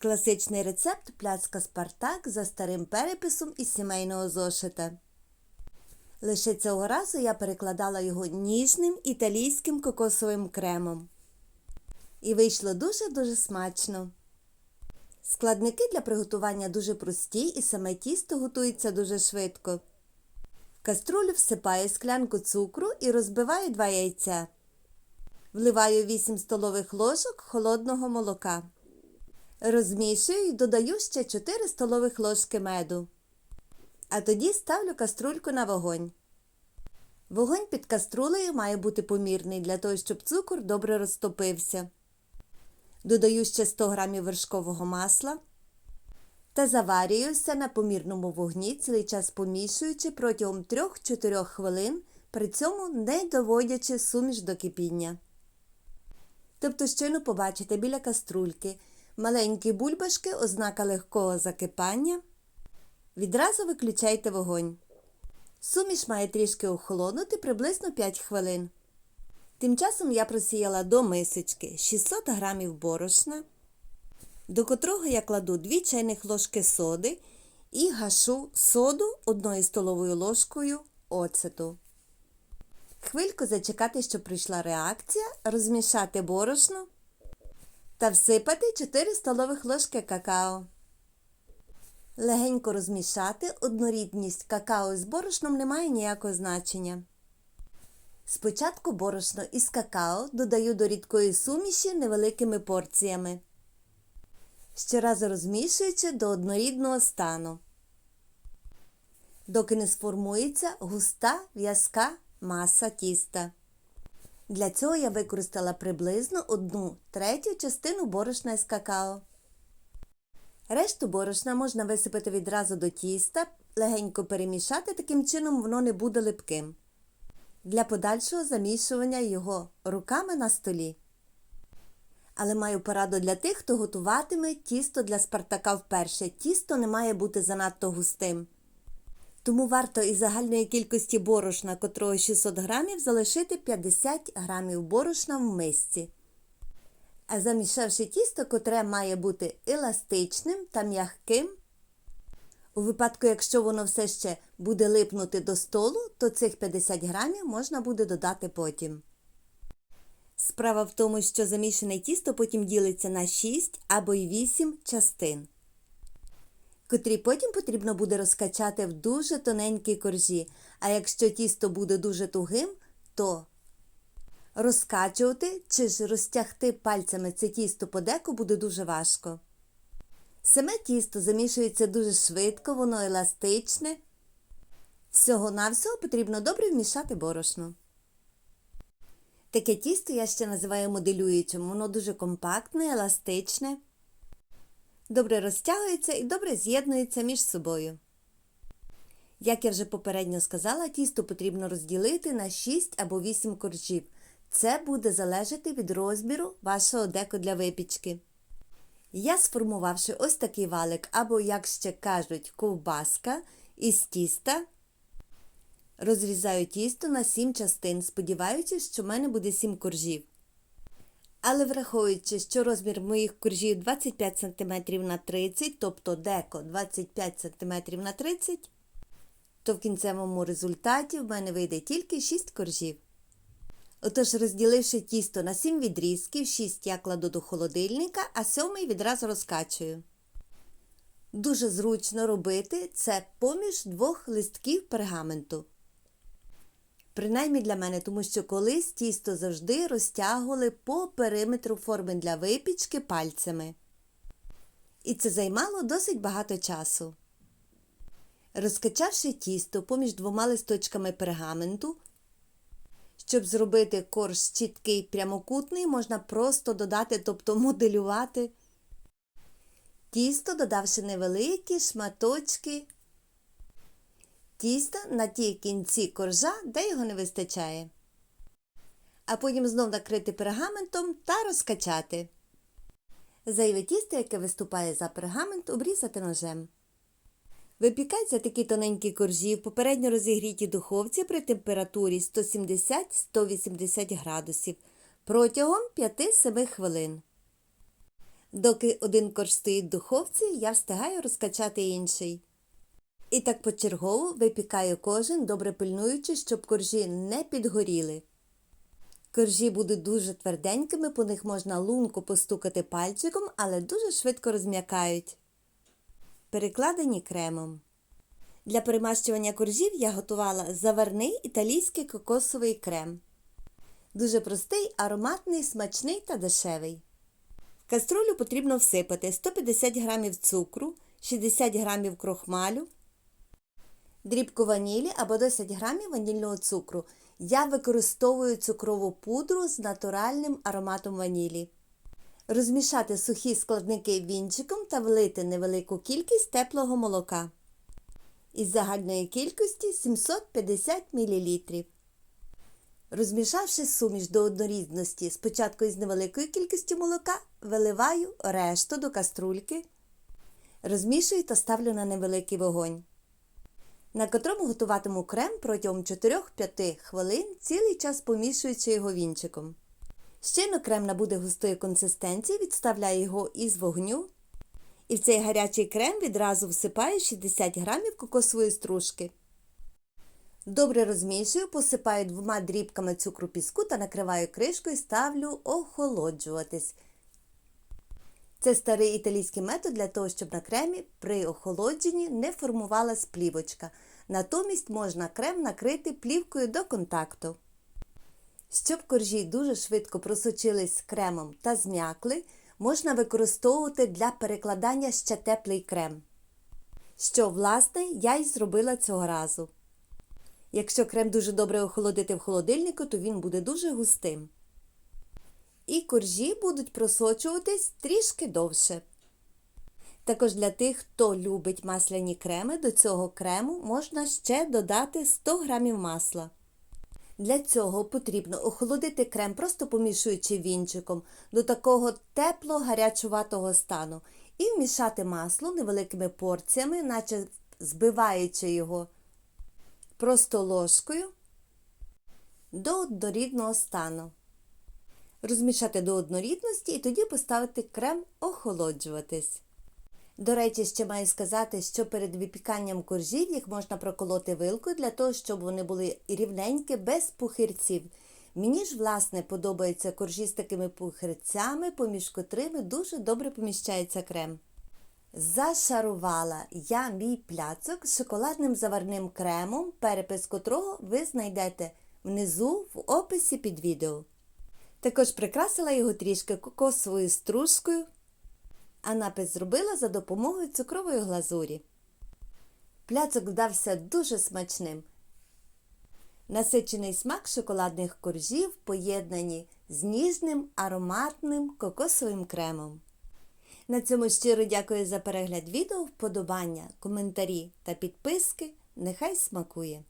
Класичний рецепт пляцка Спартак за старим переписом із сімейного зошита. Лише цього разу я перекладала його ніжним італійським кокосовим кремом. І вийшло дуже-дуже смачно. Складники для приготування дуже прості і саме тісто готується дуже швидко. В каструлю всипаю склянку цукру і розбиваю два яйця. Вливаю 8 столових ложок холодного молока. Розмішую і додаю ще 4 столових ложки меду. А тоді ставлю каструльку на вогонь. Вогонь під каструлею має бути помірний для того, щоб цукор добре розтопився. Додаю ще 100 г вершкового масла та заварюю все на помірному вогні, цілий час помішуючи протягом 3-4 хвилин, при цьому не доводячи суміш до кипіння. Тобто щойно побачите біля каструльки маленькі бульбашки, ознака легкого закипання. Відразу виключайте вогонь. Суміш має трішки охолонути приблизно 5 хвилин. Тим часом я просіяла до мисочки 600 г борошна, до котрого я кладу 2 чайних ложки соди і гашу соду 1 столовою ложкою оцету. Хвильку зачекати, щоб прийшла реакція, розмішати борошно та всипати 4 столових ложки какао. Легенько розмішати однорідність какао з борошном не має ніякого значення. Спочатку борошно із какао додаю до рідкої суміші невеликими порціями, щоразу розмішуючи до однорідного стану, доки не сформується густа в'язка маса тіста. Для цього я використала приблизно одну третю частину борошна із какао. Решту борошна можна висипати відразу до тіста, легенько перемішати, таким чином воно не буде липким. Для подальшого замішування його руками на столі. Але маю пораду для тих, хто готуватиме тісто для спартака вперше. Тісто не має бути занадто густим. Тому варто із загальної кількості борошна, котрого 600 грамів, залишити 50 грамів борошна в мисці. А замішавши тісто, котре має бути еластичним та м'яким. У випадку, якщо воно все ще буде липнути до столу, то цих 50 грамів можна буде додати потім. Справа в тому, що замішане тісто потім ділиться на 6 або й 8 частин, котрі потім потрібно буде розкачати в дуже тоненькі коржі. А якщо тісто буде дуже тугим, то розкачувати чи ж розтягти пальцями це тісто по деку буде дуже важко. Саме тісто замішується дуже швидко, воно еластичне. Всього-навсього потрібно добре вмішати борошно. Таке тісто я ще називаю моделюючим, воно дуже компактне, еластичне, добре розтягується і добре з'єднується між собою. Як я вже попередньо сказала, тісто потрібно розділити на 6 або 8 коржів. Це буде залежати від розміру вашого деку для випічки. Я, сформувавши ось такий валик, або, як ще кажуть, ковбаска із тіста, розрізаю тісто на 7 частин, сподіваючись, що в мене буде 7 коржів. Але враховуючи, що розмір моїх коржів 25 см на 30 тобто деко 25 см на 30 то в кінцевому результаті в мене вийде тільки 6 коржів. Отож, розділивши тісто на 7 відрізків, 6 я кладу до холодильника, а 7 відразу розкачую. Дуже зручно робити це поміж двох листків пергаменту. Принаймні для мене, тому що колись тісто завжди розтягували по периметру форми для випічки пальцями. І це займало досить багато часу. Розкачавши тісто поміж двома листочками пергаменту, щоб зробити корж чіткий прямокутний, можна просто додати, тобто моделювати тісто, додавши невеликі шматочки тіста на ті кінці коржа, де його не вистачає. А потім знов накрити пергаментом та розкачати. Зайве тісто, яке виступає за пергамент, обрізати ножем. Випікаються такі тоненькі коржі в попередньо розігрітій духовці при температурі 170-180 градусів протягом 5-7 хвилин. Доки один корж стоїть в духовці, я встигаю розкачати інший. І так почергово випікаю кожен, добре пильнуючи, щоб коржі не підгоріли. Коржі будуть дуже тверденькими, по них можна лунко постукати пальчиком, але дуже швидко розм'якають. Перекладені кремом. Для перемащування коржів я готувала заварний італійський кокосовий крем. Дуже простий, ароматний, смачний та дешевий. В каструлю потрібно всипати 150 г цукру, 60 г крохмалю, дрібку ванілі або 10 г ванільного цукру. Я використовую цукрову пудру з натуральним ароматом ванілі. Розмішати сухі складники вінчиком та влити невелику кількість теплого молока. Із загальної кількості 750 мл. Розмішавши суміш до однорідності спочатку із невеликою кількістю молока, виливаю решту до каструльки, розмішую та ставлю на невеликий вогонь, на котрому готуватиму крем протягом 4-5 хвилин, цілий час помішуючи його вінчиком. Щойно крем набуде густої консистенції, відставляю його із вогню. І в цей гарячий крем відразу всипаю 60 г кокосової стружки. Добре розмішую, посипаю двома дрібками цукру піску та накриваю кришкою ставлю охолоджуватись. Це старий італійський метод для того, щоб на кремі при охолодженні не формувалась плівочка. Натомість можна крем накрити плівкою до контакту. Щоб коржі дуже швидко просочились кремом та зм'якли, можна використовувати для перекладання ще теплий крем. Що, власне, я й зробила цього разу. Якщо крем дуже добре охолодити в холодильнику, то він буде дуже густим. І коржі будуть просочуватись трішки довше. Також для тих, хто любить масляні креми, до цього крему можна ще додати 100 г масла. Для цього потрібно охолодити крем, просто помішуючи вінчиком до такого тепло-гарячуватого стану, і вмішати масло невеликими порціями, наче збиваючи його просто ложкою до однорідного стану. Розмішати до однорідності і тоді поставити крем охолоджуватись. До речі, ще маю сказати, що перед випіканням коржів їх можна проколоти вилкою для того, щоб вони були рівненькі, без пухирців. Мені ж, власне, подобаються коржі з такими пухирцями, поміж котрими дуже добре поміщається крем. Зашарувала я мій пляцок з шоколадним заварним кремом, перепис котрого ви знайдете внизу в описі під відео. Також прикрасила його трішки кокосовою стружкою, а напис зробила за допомогою цукрової глазурі. Пляцок вдався дуже смачним. Насичений смак шоколадних коржів поєднані з ніжним ароматним кокосовим кремом. На цьому щиро дякую за перегляд відео, вподобання, коментарі та підписки. Нехай смакує!